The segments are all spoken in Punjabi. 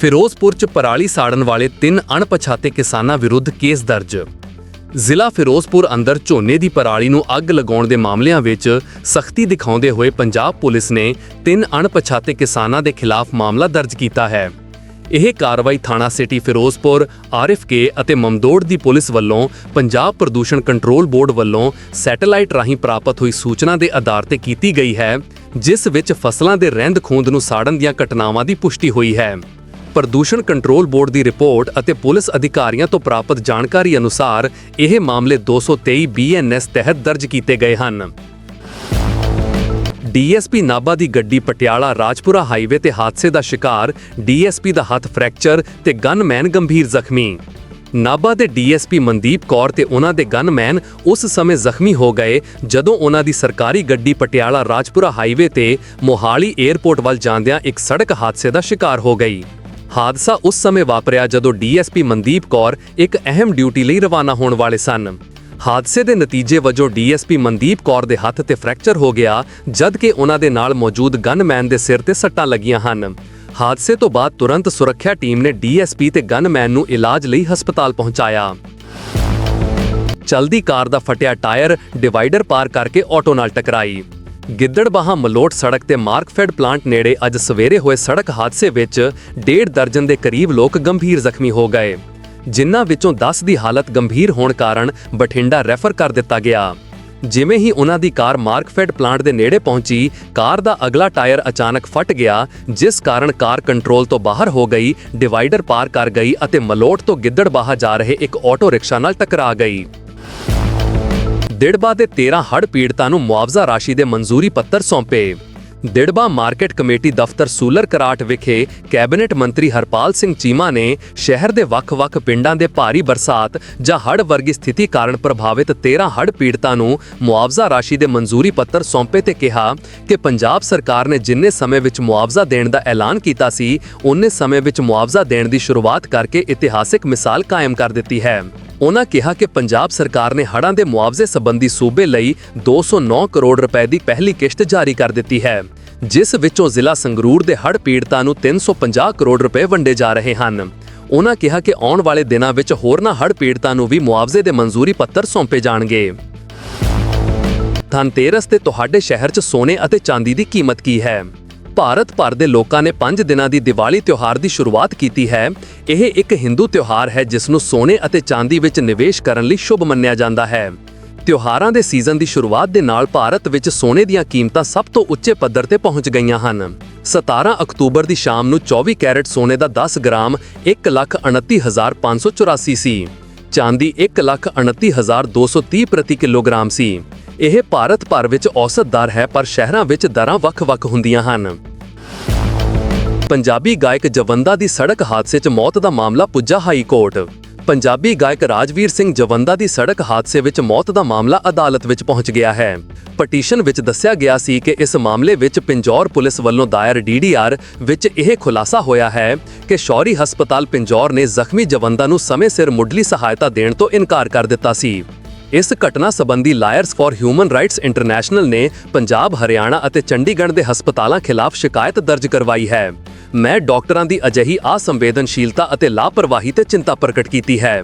ਫਿਰੋਜ਼ਪੁਰ 'ਚ ਪਰਾਲੀ ਸਾੜਨ ਵਾਲੇ ਤਿੰਨ ਅਣਪਛਾਤੇ ਕਿਸਾਨਾਂ ਵਿਰੁੱਧ ਕੇਸ ਦਰਜ। ਜ਼ਿਲ੍ਹਾ ਫਿਰੋਜ਼ਪੁਰ ਅੰਦਰ ਝੋਨੇ ਦੀ ਪਰਾਲੀ ਨੂੰ ਅੱਗ ਲਗਾਉਣ ਦੇ ਮਾਮਲਿਆਂ ਵਿੱਚ ਸਖਤੀ ਦਿਖਾਉਂਦੇ ਹੋਏ ਪੰਜਾਬ ਪੁਲਿਸ ਨੇ ਤਿੰਨ ਅਣਪਛਾਤੇ ਕਿਸਾਨਾਂ ਦੇ ਖਿਲਾਫ ਮਾਮਲਾ ਦਰਜ ਕੀਤਾ ਹੈ। ਇਹ ਕਾਰਵਾਈ ਥਾਣਾ ਸਿਟੀ ਫਿਰੋਜ਼ਪੁਰ ਆਰਐਫਕੇ ਅਤੇ ਮਮਦੋੜ ਦੀ ਪੁਲਿਸ ਵੱਲੋਂ ਪੰਜਾਬ ਪ੍ਰਦੂਸ਼ਣ ਕੰਟਰੋਲ ਬੋਰਡ ਵੱਲੋਂ ਸੈਟੇਲਾਈਟ ਰਾਹੀਂ ਪ੍ਰਾਪਤ ਹੋਈ ਸੂਚਨਾ ਦੇ ਆਧਾਰ ਤੇ ਕੀਤੀ ਗਈ ਹੈ, ਜਿਸ ਵਿੱਚ ਫਸਲਾਂ ਦੇ ਰਹਿੰਦ ਖੂੰਦ ਨੂੰ ਸਾੜਨ ਦੀਆਂ ਘਟਨਾਵਾਂ ਦੀ ਪੁਸ਼ਟੀ ਹੋਈ ਹੈ। ਪ੍ਰਦੂਸ਼ਣ ਕੰਟਰੋਲ ਬੋਰਡ ਦੀ ਰਿਪੋਰਟ ਅਤੇ ਪੁਲਿਸ ਅਧਿਕਾਰੀਆਂ ਤੋਂ ਪ੍ਰਾਪਤ ਜਾਣਕਾਰੀ ਅਨੁਸਾਰ ਇਹ ਮਾਮਲੇ 223 ਬੀਐਨਐਸ ਤਹਿਤ ਦਰਜ ਕੀਤੇ ਗਏ ਹਨ। ਡੀਐਸਪੀ ਨਾਭਾ ਦੀ ਗੱਡੀ ਪਟਿਆਲਾ ਰਾਜਪੁਰਾ ਹਾਈਵੇ ਤੇ ਹਾਦਸੇ ਦਾ ਸ਼ਿਕਾਰ ਡੀਐਸਪੀ ਦਾ ਹੱਥ ਫ੍ਰੈਕਚਰ ਤੇ ਗਨਮੈਨ ਗੰਭੀਰ ਜ਼ਖਮੀ। ਨਾਭਾ ਦੇ ਡੀਐਸਪੀ ਮਨਦੀਪ ਕੌਰ ਤੇ ਉਹਨਾਂ ਦੇ ਗਨਮੈਨ ਉਸ ਸਮੇਂ ਜ਼ਖਮੀ ਹੋ ਗਏ ਜਦੋਂ ਉਹਨਾਂ ਦੀ ਸਰਕਾਰੀ ਗੱਡੀ ਪਟਿਆਲਾ ਰਾਜਪੁਰਾ ਹਾਈਵੇ ਤੇ ਮੋਹਾਲੀ 에ਅਰਪੋਰਟ ਵੱਲ ਜਾਂਦਿਆਂ ਇੱਕ ਸੜਕ ਹਾਦਸੇ ਦਾ ਸ਼ਿਕਾਰ ਹੋ ਗਈ। ਹਾਦਸਾ ਉਸ ਸਮੇਂ ਵਾਪਰਿਆ ਜਦੋਂ ਡੀਐਸਪੀ ਮਨਦੀਪ ਕੌਰ ਇੱਕ ਅਹਿਮ ਡਿਊਟੀ ਲਈ ਰਵਾਨਾ ਹੋਣ ਵਾਲੇ ਸਨ। ਹਾਦਸੇ ਦੇ ਨਤੀਜੇ ਵਜੋਂ ਡੀਐਸਪੀ ਮਨਦੀਪ ਕੌਰ ਦੇ ਹੱਥ ਤੇ ਫ੍ਰੈਕਚਰ ਹੋ ਗਿਆ ਜਦ ਕਿ ਉਹਨਾਂ ਦੇ ਨਾਲ ਮੌਜੂਦ ਗਨਮੈਨ ਦੇ ਸਿਰ ਤੇ ਸੱਟਾਂ ਲੱਗੀਆਂ ਹਨ। ਹਾਦਸੇ ਤੋਂ ਬਾਅਦ ਤੁਰੰਤ ਸੁਰੱਖਿਆ ਟੀਮ ਨੇ ਡੀਐਸਪੀ ਤੇ ਗਨਮੈਨ ਨੂੰ ਇਲਾਜ ਲਈ ਹਸਪਤਾਲ ਪਹੁੰਚਾਇਆ। ਚਲਦੀ ਕਾਰ ਦਾ ਫਟਿਆ ਟਾਇਰ ਡਿਵਾਈਡਰ ਪਾਰ ਕਰਕੇ ਆਟੋ ਨਾਲ ਟਕਰਾਈ। ਗਿੱਦੜਬਾਹਾ ਮਲੋਟ ਸੜਕ ਤੇ ਮਾਰਕਫੈਡ ਪਲਾਂਟ ਨੇੜੇ ਅੱਜ ਸਵੇਰੇ ਹੋਏ ਸੜਕ ਹਾਦਸੇ ਵਿੱਚ ਡੇਢ ਦਰਜਨ ਦੇ ਕਰੀਬ ਲੋਕ ਗੰਭੀਰ ਜ਼ਖਮੀ ਹੋ ਗਏ, ਜਿਨ੍ਹਾਂ ਵਿੱਚੋਂ 10 ਦੀ ਹਾਲਤ ਗੰਭੀਰ ਹੋਣ ਕਾਰਨ ਬਠਿੰਡਾ ਰੈਫਰ ਕਰ ਦਿੱਤਾ ਗਿਆ। ਜਿਵੇਂ ਹੀ ਉਹਨਾਂ ਦੀ ਕਾਰ ਮਾਰਕਫੈਡ ਪਲਾਂਟ ਦੇ ਨੇੜੇ ਪਹੁੰਚੀ, ਕਾਰ ਦਾ ਅਗਲਾ ਟਾਇਰ ਅਚਾਨਕ ਫਟ ਗਿਆ, ਜਿਸ ਕਾਰਨ ਕਾਰ ਕੰਟਰੋਲ ਤੋਂ ਬਾਹਰ ਹੋ ਗਈ, ਡਿਵਾਈਡਰ ਪਾਰ ਕਰ ਗਈ ਅਤੇ ਮਲੋਟ ਤੋਂ ਗਿੱਦੜਬਾਹਾ ਜਾ ਰਹੇ ਇੱਕ ਆਟੋ ਰਿਕਸ਼ਾ ਨਾਲ ਟਕਰਾ ਗਈ। ਦਿੜਬਾ ਦੇ 13 ਹੜ੍ਹ ਪੀੜਤਾਂ ਨੂੰ ਮੁਆਵਜ਼ਾ ਰਾਸ਼ੀ ਦੇ ਮਨਜ਼ੂਰੀ ਪੱਤਰ ਸੌਂਪੇ। ਦਿੜਬਾ ਮਾਰਕੀਟ ਕਮੇਟੀ ਦਫ਼ਤਰ ਸੂਲਰ ਕਰਾਟ ਵਿਖੇ ਕੈਬਨਿਟ ਮੰਤਰੀ ਹਰਪਾਲ ਸਿੰਘ ਚੀਮਾ ਨੇ ਸ਼ਹਿਰ ਦੇ ਵੱਖ-ਵੱਖ ਪਿੰਡਾਂ ਦੇ ਭਾਰੀ ਬਰਸਾਤ ਜਾਂ ਹੜ੍ਹ ਵਰਗੀ ਸਥਿਤੀ ਕਾਰਨ ਪ੍ਰਭਾਵਿਤ 13 ਹੜ੍ਹ ਪੀੜਤਾਂ ਨੂੰ ਮੁਆਵਜ਼ਾ ਰਾਸ਼ੀ ਦੇ ਮਨਜ਼ੂਰੀ ਪੱਤਰ ਸੌਂਪੇ ਤੇ ਕਿਹਾ ਕਿ ਪੰਜਾਬ ਸਰਕਾਰ ਨੇ ਜਿੰਨੇ ਸਮੇਂ ਵਿੱਚ ਮੁਆਵਜ਼ਾ ਦੇਣ ਦਾ ਐਲਾਨ ਕੀਤਾ ਸੀ ਉਨੇ ਸਮੇਂ ਵਿੱਚ ਮੁਆਵਜ਼ਾ ਦੇਣ ਦੀ ਸ਼ੁਰੂਆਤ ਕਰਕੇ ਇਤਿਹਾਸਿਕ ਮਿਸਾਲ ਕਾਇਮ ਕਰ ਦਿੱਤੀ ਹੈ। ਉਹਨਾਂ ਕਿਹਾ ਕਿ ਪੰਜਾਬ ਸਰਕਾਰ ਨੇ ਹੜ੍ਹਾਂ ਦੇ ਮੁਆਵਜ਼ੇ ਸੰਬੰਧੀ ਸੂਬੇ ਲਈ 209 ਕਰੋੜ ਰੁਪਏ ਦੀ ਪਹਿਲੀ ਕਿਸ਼ਤ ਜਾਰੀ ਕਰ ਦਿੱਤੀ ਹੈ, ਜਿਸ ਵਿੱਚੋਂ ਜ਼ਿਲ੍ਹਾ ਸੰਗਰੂਰ ਦੇ ਹੜ੍ਹ ਪੀੜਤਾਂ ਨੂੰ 350 ਕਰੋੜ ਰੁਪਏ ਵੰਡੇ ਜਾ ਰਹੇ ਹਨ। ਉਹਨਾਂ ਕਿਹਾ ਕਿ ਆਉਣ ਵਾਲੇ ਦਿਨਾਂ ਵਿੱਚ ਹੋਰਨਾਂ ਹੜ੍ਹ ਪੀੜਤਾਂ ਨੂੰ ਵੀ ਮੁਆਵਜ਼ੇ ਦੇ ਮਨਜ਼ੂਰੀ ਪੱਤਰ ਸੌਂਪੇ ਜਾਣਗੇ। ਧਨਤੇਰਸ ਤੇ ਤੁਹਾਡੇ ਸ਼ਹਿਰ 'ਚ ਸੋਨੇ ਅਤੇ ਚਾਂਦੀ ਦੀ ਕੀਮਤ ਕੀ ਹੈ? ਭਾਰਤ ਭਰ ਦੇ ਲੋਕਾਂ ਨੇ 5 ਦਿਨਾਂ ਦੀ ਦੀਵਾਲੀ ਤਿਉਹਾਰ ਦੀ ਸ਼ੁਰੂਆਤ ਕੀਤੀ ਹੈ। ਇਹ ਇੱਕ ਹਿੰਦੂ ਤਿਉਹਾਰ ਹੈ ਜਿਸ ਨੂੰ ਸੋਨੇ ਅਤੇ ਚਾਂਦੀ ਵਿੱਚ ਨਿਵੇਸ਼ ਕਰਨ ਲਈ ਸ਼ੁਭ ਮੰਨਿਆ ਜਾਂਦਾ ਹੈ। ਤਿਉਹਾਰਾਂ ਦੇ ਸੀਜ਼ਨ ਦੀ ਸ਼ੁਰੂਆਤ ਦੇ ਨਾਲ ਭਾਰਤ ਵਿੱਚ ਸੋਨੇ ਦੀਆਂ ਕੀਮਤਾਂ ਸਭ ਤੋਂ ਉੱਚੇ ਪੱਧਰ ਤੇ ਪਹੁੰਚ ਗਈਆਂ ਹਨ। 17 ਅਕਤੂਬਰ ਦੀ ਸ਼ਾਮ ਨੂੰ 24 ਕੈਰਟ ਸੋਨੇ ਦਾ 10 ਗ੍ਰਾਮ 1,29,584 ਸੀ ਚਾਂਦੀ 1,29,230 ਪ੍ਰਤੀ ਕਿਲੋਗ੍ਰਾਮ ਸੀ। ਇਹ ਭਾਰਤ ਭਰ ਵਿੱਚ ਔਸਤ ਦਰ ਹੈ, ਪਰ ਸ਼ਹਿਰਾਂ ਵਿੱਚ ਦਰਾਂ ਵੱਖ-ਵੱਖ ਹੁੰਦੀਆਂ ਹਨ। ਪੰਜਾਬੀ ਗਾਇਕ ਜਵੰਦਾ ਦੀ ਸੜਕ ਹਾਦਸੇ 'ਚ ਮੌਤ ਦਾ ਮਾਮਲਾ ਪੁੱਜਾ ਹਾਈ ਕੋਰਟ। ਪੰਜਾਬੀ ਗਾਇਕ ਰਾਜਵੀਰ ਸਿੰਘ ਜਵੰਦਾ ਦੀ ਸੜਕ ਹਾਦਸੇ ਵਿੱਚ ਮੌਤ ਦਾ ਮਾਮਲਾ ਅਦਾਲਤ ਵਿੱਚ ਪਹੁੰਚ ਗਿਆ ਹੈ। ਪਟੀਸ਼ਨ ਵਿੱਚ ਦੱਸਿਆ ਗਿਆ ਸੀ ਕਿ ਇਸ ਮਾਮਲੇ ਵਿੱਚ ਪਿੰਜੌਰ ਪੁਲਿਸ ਵੱਲੋਂ ਦਾਇਰ ਡੀਡੀਆਰ ਵਿੱਚ ਇਹ ਖੁਲਾਸਾ ਹੋਇਆ ਹੈ ਕਿ ਸ਼ੌਰੀ ਹਸਪਤਾਲ ਪਿੰਜੌਰ ਨੇ ਜ਼ਖਮੀ ਜਵੰਦਾ ਨੂੰ ਸਮੇਂ ਸਿਰ ਮੁੱਢਲੀ ਸਹਾਇਤਾ ਦੇਣ ਤੋਂ ਇਨਕਾਰ ਕਰ ਦਿੱਤਾ ਸੀ। ਇਸ ਘਟਨਾ ਸੰਬੰਧੀ lawyers for human rights international ਨੇ ਪੰਜਾਬ, ਹਰਿਆਣਾ ਅਤੇ ਚੰਡੀਗੜ੍ਹ ਦੇ ਹਸਪਤਾਲਾਂ ਖਿਲਾਫ ਸ਼ਿਕਾਇਤ ਦਰਜ ਕਰਵਾਈ ਹੈ। ਮੈਂ ਡਾਕਟਰਾਂ ਦੀ ਅਜਿਹੀ ਅਸੰਵੇਦਨਸ਼ੀਲਤਾ ਅਤੇ ਲਾਪਰਵਾਹੀ ਤੇ ਚਿੰਤਾ ਪ੍ਰਗਟ ਕੀਤੀ ਹੈ।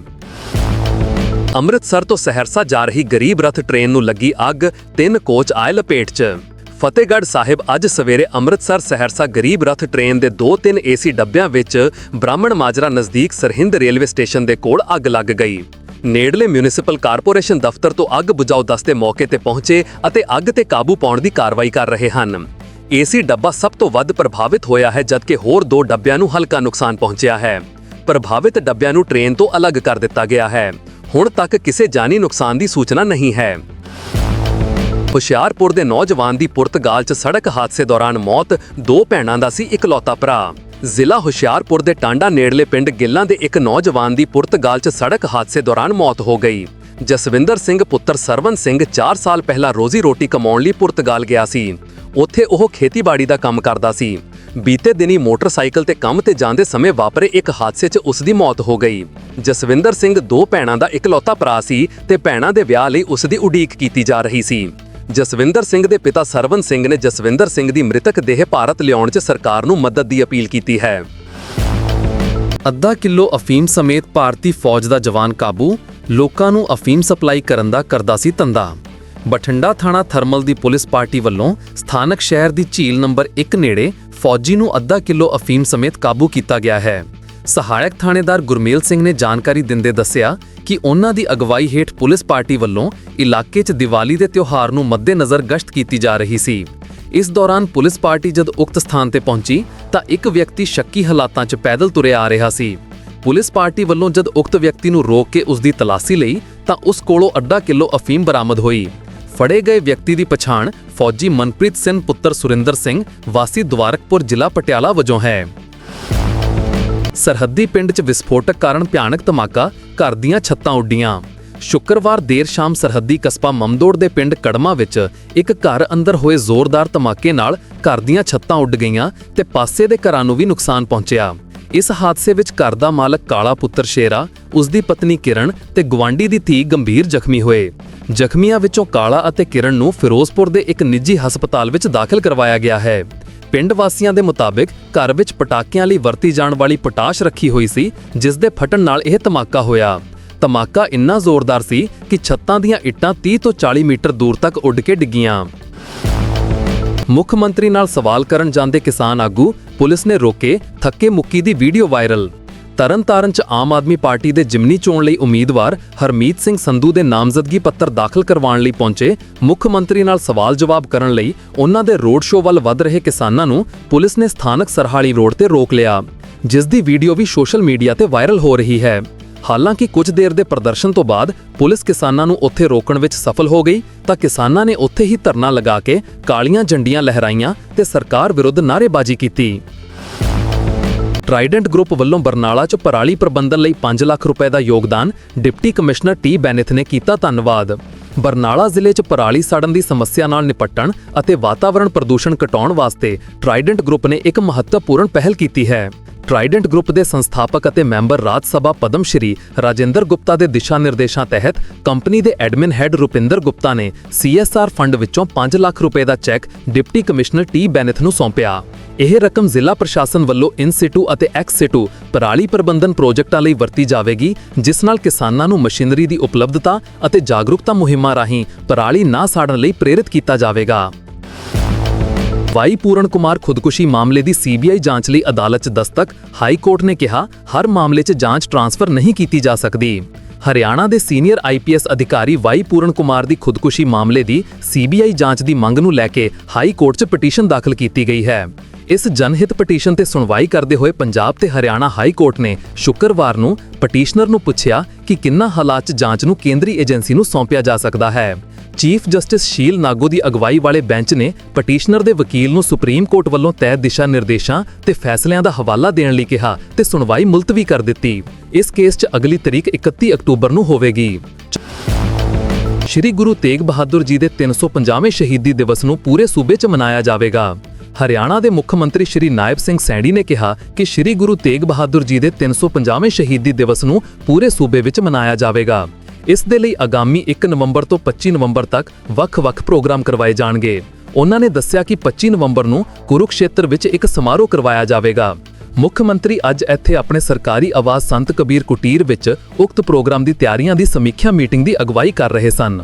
ਅੰਮ੍ਰਿਤਸਰ ਤੋਂ ਸਹਿਰਸਾ ਜਾ ਰਹੀ ਗਰੀਬ ਰਥ ਟ੍ਰੇਨ ਨੂੰ ਲੱਗੀ ਅੱਗ, ਤਿੰਨ ਕੋਚ ਆਏ ਲਪੇਟ 'ਚ। ਫਤਿਹਗੜ੍ਹ ਸਾਹਿਬ ਅੱਜ ਸਵੇਰੇ ਅੰਮ੍ਰਿਤਸਰ ਸਹਿਰਸਾ ਗਰੀਬ ਰਥ ਟ੍ਰੇਨ ਦੇ 2-3 ਏਸੀ ਡੱਬਿਆਂ ਵਿੱਚ ਬ੍ਰਾਹਮਣ ਮਾਜਰਾ ਨਜ਼ਦੀਕ ਸਰਹਿੰਦ ਰੇਲਵੇ ਸਟੇਸ਼ਨ ਦੇ ਕੋਲ ਅੱਗ ਲੱਗ ਗਈ। ਨੇੜਲੇ ਮਿਊਨਿਸਪਲ ਕਾਰਪੋਰੇਸ਼ਨ ਦਫ਼ਤਰ ਤੋਂ ਅੱਗ ਬੁਝਾਊ ਦਸਤੇ ਮੌਕੇ ਤੇ ਪਹੁੰਚੇ ਅਤੇ ਅੱਗ ਤੇ ਕਾਬੂ ਪਾਉਣ ਦੀ ਕਾਰਵਾਈ ਕਰ ਰਹੇ ਹਨ। ਏਸੀ ਡੱਬਾ ਸਭ ਤੋਂ ਵੱਧ ਪ੍ਰਭਾਵਿਤ ਹੋਇਆ ਹੈ, ਜਦਕਿ ਹੋਰ ਦੋ ਡੱਬਿਆਂ ਨੂੰ ਹਲਕਾ ਨੁਕਸਾਨ ਪਹੁੰਚਿਆ ਹੈ। ਪ੍ਰਭਾਵਿਤ ਡੱਬਿਆਂ ਨੂੰ ਟ੍ਰੇਨ ਤੋਂ ਅਲੱਗ ਕਰ ਦਿੱਤਾ ਗਿਆ ਹੈ। ਹੁਣ ਤੱਕ ਕਿਸੇ ਜਾਨੀ ਨੁਕਸਾਨ ਦੀ ਸੂਚਨਾ ਨਹੀਂ ਹੈ। ਹੁਸ਼ਿਆਰਪੁਰ ਦੇ ਨੌਜਵਾਨ ਦੀ ਪੁਰਤਗਾਲ 'ਚ ਸੜਕ ਹਾਦਸੇ ਦੌਰਾਨ ਮੌਤ, ਦੋ ਭੈਣਾਂ ਦਾ ਸੀ ਇਕਲੌਤਾ ਭਰਾ। ਜ਼ਿਲ੍ਹਾ ਹੁਸ਼ਿਆਰਪੁਰ ਦੇ ਟਾਂਡਾ ਨੇੜਲੇ ਪਿੰਡ ਗਿੱਲਾਂ ਦੇ ਇੱਕ ਨੌਜਵਾਨ ਦੀ ਪੁਰਤਗਾਲ 'ਚ ਸੜਕ ਹਾਦਸੇ ਦੌਰਾਨ ਮੌਤ ਹੋ ਗਈ। ਜਸਵਿੰਦਰ ਸਿੰਘ ਪੁੱਤਰ ਸਰਵਨ ਸਿੰਘ 4 ਸਾਲ ਪਹਿਲਾਂ ਰੋਜ਼ੀ ਰੋਟੀ ਕਮਾਉਣ ਲਈ ਪੁਰਤਗਾਲ ਗਿਆ ਸੀ। ਉੱਥੇ ਉਹ ਖੇਤੀਬਾੜੀ ਦਾ ਕੰਮ ਕਰਦਾ ਸੀ। ਬੀਤੇ ਦਿਨੀ ਮੋਟਰਸਾਈਕਲ ਤੇ ਕੰਮ ਤੇ ਜਾਂਦੇ ਸਮੇਂ ਵਾਪਰੇ ਇੱਕ ਹਾਦਸੇ 'ਚ ਉਸ ਦੀ ਮੌਤ ਹੋ ਗਈ। ਜਸਵਿੰਦਰ ਸਿੰਘ ਦੋ ਭੈਣਾਂ ਦਾ ਇਕਲੌਤਾ ਭਰਾ ਸੀ ਤੇ ਭੈਣਾਂ ਦੇ ਵਿਆਹ ਲਈ ਉਸ ਦੀ ਉਡੀਕ ਕੀਤੀ ਜਾ ਰਹੀ ਸੀ। ਜਸਵਿੰਦਰ ਸਿੰਘ ਦੇ ਪਿਤਾ ਸਰਵਨ ਸਿੰਘ ਨੇ ਜਸਵਿੰਦਰ ਸਿੰਘ ਦੀ ਮ੍ਰਿਤਕ ਦੇਹ ਭਾਰਤ ਲਿਆਉਣ 'ਚ ਸਰਕਾਰ ਨੂੰ ਮਦਦ ਦੀ ਅਪੀਲ ਕੀਤੀ ਹੈ। ਅੱਧਾ ਕਿਲੋ ਅਫੀਮ ਸਮੇਤ ਭਾਰਤੀ ਫੌਜ ਦਾ ਜਵਾਨ ਕਾਬੂ ਲੋਕਾਂ ਨੂੰ ਅਫੀਮ ਸਪਲਾਈ ਕਰਨ ਦਾ ਕਰਦਾ ਸੀ ਧੰਦਾ। ਬਠਿੰਡਾ ਥਾਣਾ ਥਰਮਲ ਦੀ ਪੁਲਿਸ ਪਾਰਟੀ ਵੱਲੋਂ ਸਥਾਨਕ ਸ਼ਹਿਰ ਦੀ ਝੀਲ ਨੰਬਰ 1 ਨੇੜੇ ਫੌਜੀ ਨੂੰ ਅੱਧਾ ਕਿਲੋ ਅਫੀਮ ਸਮੇਤ ਕਾਬੂ ਕੀਤਾ ਗਿਆ ਹੈ। ਸਹਾਇਕ ਥਾਣੇਦਾਰ ਗੁਰਮੇਲ ਸਿੰਘ ਨੇ ਜਾਣਕਾਰੀ ਦਿੰਦੇ ਦੱਸਿਆ ਕਿ ਉਹਨਾਂ ਦੀ ਅਗਵਾਈ ਹੇਠ ਪੁਲਿਸ ਪਾਰਟੀ ਵੱਲੋਂ ਇਲਾਕੇ 'ਚ ਦੀਵਾਲੀ ਦੇ ਤਿਉਹਾਰ ਨੂੰ ਮੱਦੇਨਜ਼ਰ ਗਸ਼ਤ ਕੀਤੀ ਜਾ ਰਹੀ ਸੀ। ਇਸ ਦੌਰਾਨ ਪੁਲਿਸ ਪਾਰਟੀ ਜਦ ਉਕਤ ਸਥਾਨ ਤੇ ਪਹੁੰਚੀ ਤਾਂ ਇੱਕ ਵਿਅਕਤੀ ਸ਼ੱਕੀ ਹਾਲਾਤਾਂ 'ਚ ਪੈਦਲ ਤੁਰਿਆ ਆ ਰਿਹਾ ਸੀ। ਪੁਲਿਸ ਪਾਰਟੀ ਵੱਲੋਂ ਜਦ ਉਕਤ ਵਿਅਕਤੀ ਨੂੰ ਰੋਕ ਕੇ ਉਸ ਦੀ ਤਲਾਸ਼ੀ ਲਈ ਤਾਂ ਉਸ ਕੋਲੋਂ ਅੱਧਾ ਕਿਲੋ ਅਫੀਮ ਬਰਾਮਦ ਹੋਈ। ਫੜੇ ਗਏ ਵਿਅਕਤੀ ਦੀ ਪਛਾਣ ਫੌਜੀ ਮਨਪ੍ਰੀਤ ਸਿੰਘ ਪੁੱਤਰ ਸੁਰਿੰਦਰ ਸਿੰਘ ਵਾਸੀ ਦੁਆਰਕਪੁਰ ਜ਼ਿਲ੍ਹਾ ਪਟਿਆਲਾ ਵਜੋਂ ਹੈ। ਸਰਹੱਦੀ ਪਿੰਡ 'ਚ ਵਿਸਫੋਟਕ ਕਾਰਨ ਭਿਆਨਕ ਧਮਾਕਾ, ਘਰ ਦੀਆਂ ਛੱਤਾਂ ਉੱਡੀਆਂ। ਸ਼ੁੱਕਰਵਾਰ ਦੇਰ ਸ਼ਾਮ ਸਰਹੱਦੀ ਕਸਬਾ ਮਮਦੋੜ ਦੇ ਪਿੰਡ ਕੜਮਾ ਵਿੱਚ ਇੱਕ ਘਰ ਅੰਦਰ ਹੋਏ ਜ਼ੋਰਦਾਰ ਧਮਾਕੇ ਨਾਲ ਘਰ ਦੀਆਂ ਛੱਤਾਂ ਉੱਡ ਗਈਆਂ ਤੇ ਪਾਸੇ ਦੇ ਘਰਾਂ ਨੂੰ ਵੀ ਨੁਕਸਾਨ ਪਹੁੰਚਿਆ। ਇਸ ਹਾਦਸੇ ਵਿੱਚ ਘਰ ਦਾ ਮਾਲਕ ਕਾਲਾ ਪੁੱਤਰ ਸ਼ੇਰਾ, ਉਸ ਦੀ ਪਤਨੀ ਕਿਰਨ ਤੇ ਗਵਾਂਡੀ ਦੀ ਧੀ ਗੰਭੀਰ ਜ਼ਖਮੀ ਹੋਏ। ਜ਼ਖਮੀਆਂ ਵਿੱਚੋਂ ਕਾਲਾ ਅਤੇ ਕਿਰਨ ਨੂੰ ਫਿਰੋਜ਼ਪੁਰ ਦੇ ਇੱਕ ਨਿੱਜੀ ਹਸਪਤਾਲ ਵਿੱਚ ਦਾਖਲ ਕਰਵਾਇਆ ਗਿਆ ਹੈ। ਪਿੰਡ ਵਾਸੀਆਂ ਦੇ ਮੁਤਾਬਿਕ ਘਰ ਵਿੱਚ ਪਟਾਕਿਆਂ ਲਈ ਵਰਤੀ ਜਾਣ ਵਾਲੀ ਪਟਾਸ਼ ਰੱਖੀ ਹੋਈ ਸੀ, ਜਿਸ ਦੇ ਫਟਣ ਨਾਲ ਇਹ ਧਮਾਕਾ ਹੋਇਆ। ਧਮਾਕਾ ਇੰਨਾ ਜ਼ੋਰਦਾਰ ਸੀ ਕਿ ਛੱਤਾਂ ਦੀਆਂ ਇੱਟਾਂ 30 ਤੋਂ 40 ਮੀਟਰ ਦੂਰ ਤੱਕ ਉੱਡ ਕੇ ਡਿੱਗੀਆਂ। ਮੁੱਖ ਮੰਤਰੀ ਨਾਲ ਸਵਾਲ ਕਰਨ ਜਾਂਦੇ ਕਿਸਾਨ ਆਗੂ ਪੁਲਿਸ ਨੇ ਰੋਕੇ ਥੱਕੇ ਮੁੱਕੀ ਦੀ ਵੀਡੀਓ ਵਾਇਰਲ। ਤਰਨਤਾਰਨ ਚ ਆਮ ਆਦਮੀ ਪਾਰਟੀ ਦੇ ਜਿਮਨੀ ਚੋਣ ਲਈ ਉਮੀਦਵਾਰ ਹਰਮੀਤ ਸਿੰਘ ਸੰਧੂ ਦੇ ਨਾਮਜ਼ਦਗੀ ਪੱਤਰ ਦਾਖਲ ਕਰਵਾਉਣ ਲਈ ਪਹੁੰਚੇ, ਮੁੱਖ ਮੰਤਰੀ ਨਾਲ ਸਵਾਲ ਜਵਾਬ ਕਰਨ ਲਈ ਉਹਨਾਂ ਦੇ ਰੋਡ ਸ਼ੋਅ ਵੱਲ ਵੱਧ ਰਹੇ ਕਿਸਾਨਾਂ ਨੂੰ ਪੁਲਿਸ ਨੇ ਸਥਾਨਕ ਸਰਹਾਲੀ ਰੋਡ ਤੇ ਰੋਕ ਲਿਆ, ਜਿਸ ਦੀ ਵੀਡੀਓ ਵੀ ਸੋਸ਼ਲ ਮੀਡੀਆ ਤੇ ਵਾਇਰਲ ਹੋ ਰਹੀ ਹੈ। ਹਾਲਾਂਕਿ ਕੁਝ ਦੇਰ ਦੇ ਪ੍ਰਦਰਸ਼ਨ ਤੋਂ ਬਾਅਦ ਪੁਲਿਸ ਕਿਸਾਨਾਂ ਨੂੰ ਉੱਥੇ ਰੋਕਣ ਵਿੱਚ ਸਫਲ ਹੋ ਗਈ, ਤਾਂ ਕਿਸਾਨਾਂ ਨੇ ਉੱਥੇ ਹੀ ਧਰਨਾ ਲਗਾ ਕੇ ਕਾਲੀਆਂ ਝੰਡੀਆਂ ਲਹਿਰਾਈਆਂ ਤੇ ਸਰਕਾਰ ਵਿਰੁੱਧ ਨਾਅਰੇਬਾਜ਼ੀ ਕੀਤੀ। ਟਰਾਈਡੈਂਟ ਗਰੁੱਪ ਵੱਲੋਂ ਬਰਨਾਲਾ 'ਚ ਪਰਾਲੀ ਪ੍ਰਬੰਧਨ ਲਈ 5 ਲੱਖ ਰੁਪਏ ਦਾ ਯੋਗਦਾਨ ਡਿਪਟੀ ਕਮਿਸ਼ਨਰ ਟੀ ਬੈਨਿਥ ਨੇ ਕੀਤਾ ਧੰਨਵਾਦ। ਬਰਨਾਲਾ ਜ਼ਿਲ੍ਹੇ 'ਚ ਪਰਾਲੀ ਸਾੜਨ ਦੀ ਸਮੱਸਿਆ ਨਾਲ ਨਿਪਟਣ ਅਤੇ ਵਾਤਾਵਰਣ ਪ੍ਰਦੂਸ਼ਣ ਘਟਾਉਣ ਵਾਸਤੇ ਟਰਾਈਡੈਂਟ ਗਰੁੱਪ ਨੇ ਇੱਕ ਮਹੱਤਵਪੂਰਨ ਪਹਿਲ ਕੀਤੀ ਹੈ। ਟਰਾਈਡੈਂਟ ਗਰੁੱਪ ਦੇ ਸੰਸਥਾਪਕ ਅਤੇ ਮੈਂਬਰ ਰਾਜ ਸਭਾ ਪਦਮ ਸ਼੍ਰੀ ਰਾਜਿੰਦਰ ਗੁਪਤਾ ਦੇ ਦਿਸ਼ਾ ਨਿਰਦੇਸ਼ਾਂ ਤਹਿਤ ਕੰਪਨੀ ਦੇ ਐਡਮਿਨ ਹੈੱਡ ਰੁਪਿੰਦਰ ਗੁਪਤਾ ਨੇ ਸੀਐਸਆਰ ਫੰਡ ਵਿੱਚੋਂ 5 ਲੱਖ ਰੁਪਏ ਦਾ cheque deputy commissioner T Benith ਨੂੰ ਸੌਂਪਿਆ। ਇਹ ਰਕਮ ਜ਼ਿਲ੍ਹਾ ਪ੍ਰਸ਼ਾਸਨ ਵੱਲੋਂ ਇਨ ਸਿਟੂ ਅਤੇ ਐਕਸ ਸਿਟੂ ਪਰਾਲੀ ਪ੍ਰਬੰਧਨ ਪ੍ਰੋਜੈਕਟਾਂ ਲਈ ਵਰਤੀ ਜਾਵੇਗੀ, ਜਿਸ ਨਾਲ ਕਿਸਾਨਾਂ ਨੂੰ ਮਸ਼ੀਨਰੀ ਦੀ ਉਪਲਬਧਤਾ ਅਤੇ ਜਾਗਰੂਕਤਾ ਮੁਹਿੰਮਾਂ ਰਾਹੀਂ ਪਰਾਲੀ ਨਾ ਸਾੜਨ ਲਈ ਪ੍ਰੇਰਿਤ ਕੀਤਾ ਜਾਵੇਗਾ। ਵਾਈ ਪੂਰਨ ਕੁਮਾਰ ਖੁਦਕੁਸ਼ੀ ਮਾਮਲੇ ਦੀ ਸੀਬੀਆਈ ਜਾਂਚ ਲਈ ਅਦਾਲਤ 'ਚ ਦਸਤਕ, ਹਾਈ ਕੋਰਟ ਨੇ ਕਿਹਾ, ਹਰ ਮਾਮਲੇ 'ਚ ਜਾਂਚ ਟਰਾਂਸਫਰ ਨਹੀਂ ਕੀਤੀ ਜਾ ਸਕਦੀ। ਹਰਿਆਣਾ ਦੇ ਸੀਨੀਅਰ ਆਈਪੀਐਸ ਅਧਿਕਾਰੀ ਵਾਈ ਪੂਰਨ ਕੁਮਾਰ ਦੀ ਖੁਦਕੁਸ਼ੀ ਮਾਮਲੇ ਦੀ ਸੀਬੀਆਈ ਜਾਂਚ ਦੀ ਮੰਗ ਨੂੰ ਲੈ ਕੇ ਹਾਈ ਕੋਰਟ 'ਚ ਪਟੀਸ਼ਨ ਦਾਖਲ ਕੀਤੀ ਗਈ ਹੈ। ਇਸ ਜਨਹਿਤ ਪਟੀਸ਼ਨ ਤੇ ਸੁਣਵਾਈ ਕਰਦੇ ਹੋਏ ਪੰਜਾਬ ਤੇ ਹਰਿਆਣਾ ਹਾਈ ਕੋਰਟ ਨੇ ਸ਼ੁੱਕਰਵਾਰ ਨੂੰ ਪਟੀਸ਼ਨਰ ਨੂੰ ਪੁੱਛਿਆ ਕਿ ਕਿੰਨਾ ਹਾਲਾਤ 'ਚ ਜਾਂਚ ਨੂੰ ਕੇਂਦਰੀ ਏਜੰਸੀ ਨੂੰ ਸੌਂਪਿਆ ਜਾ ਸਕਦਾ ਹੈ। ਚੀਫ ਜਸਟਿਸ ਸ਼ੀਲ ਨਾਗੋ ਦੀ ਅਗਵਾਈ ਵਾਲੇ ਬੈਂਚ ਨੇ ਪਟੀਸ਼ਨਰ ਦੇ ਵਕੀਲ ਨੂੰ ਸੁਪਰੀਮ ਕੋਰਟ ਵੱਲੋਂ ਤੈਅ ਦਿਸ਼ਾ ਨਿਰਦੇਸ਼ਾਂ ਤੇ ਫੈਸਲਿਆਂ ਦਾ ਹਵਾਲਾ ਦੇਣ ਲਈ ਕਿਹਾ ਤੇ ਸੁਣਵਾਈ ਮੁਲਤਵੀ ਕਰ ਦਿੱਤੀ। ਇਸ ਕੇਸ 'ਚ ਅਗਲੀ ਤਰੀਕ 31 ਅਕਤੂਬਰ ਨੂੰ ਹੋਵੇਗੀ। ਸ਼੍ਰੀ ਗੁਰੂ ਤੇਗ ਬਹਾਦਰ ਜੀ ਦੇ 350ਵੇਂ ਸ਼ਹੀਦੀ ਦਿਵਸ ਨੂੰ ਪੂਰੇ ਸੂਬੇ 'ਚ ਮਨਾਇਆ ਜਾਵੇਗਾ। ਹਰਿਆਣਾ ਦੇ ਮੁੱਖ ਮੰਤਰੀ ਸ਼੍ਰੀ ਨਾਇਬ ਸਿੰਘ ਸੈਣੀ ਨੇ ਕਿਹਾ ਕਿ ਸ਼੍ਰੀ ਗੁਰੂ ਤੇਗ ਬਹਾਦਰ ਜੀ ਦੇ 350ਵੇਂ ਸ਼ਹੀਦੀ ਦਿਵਸ ਨੂੰ ਪੂਰੇ ਸੂਬੇ ਵਿੱਚ ਮਨਾਇਆ ਜਾਵੇਗਾ। ਇਸ ਦੇ ਲਈ ਆਗਾਮੀ 1 ਨਵੰਬਰ ਤੋਂ 25 ਨਵੰਬਰ ਤੱਕ ਵੱਖ-ਵੱਖ ਪ੍ਰੋਗਰਾਮ ਕਰਵਾਏ ਜਾਣਗੇ। ਉਹਨਾਂ ਨੇ ਦੱਸਿਆ ਕਿ 25 ਨਵੰਬਰ ਨੂੰ ਕੁਰੂਕਸ਼ੇਤਰ ਵਿੱਚ ਇੱਕ ਸਮਾਰੋਹ ਕਰਵਾਇਆ ਜਾਵੇਗਾ। ਮੁੱਖ ਮੰਤਰੀ ਅੱਜ ਇੱਥੇ ਆਪਣੇ ਸਰਕਾਰੀ ਆਵਾਸ ਸੰਤ ਕਬੀਰ ਕੁਟੀਰ ਵਿੱਚ ਉਕਤ ਪ੍ਰੋਗਰਾਮ ਦੀ ਤਿਆਰੀਆਂ ਦੀ ਸਮੀਖਿਆ ਮੀਟਿੰਗ ਦੀ ਅਗਵਾਈ ਕਰ ਰਹੇ ਸਨ।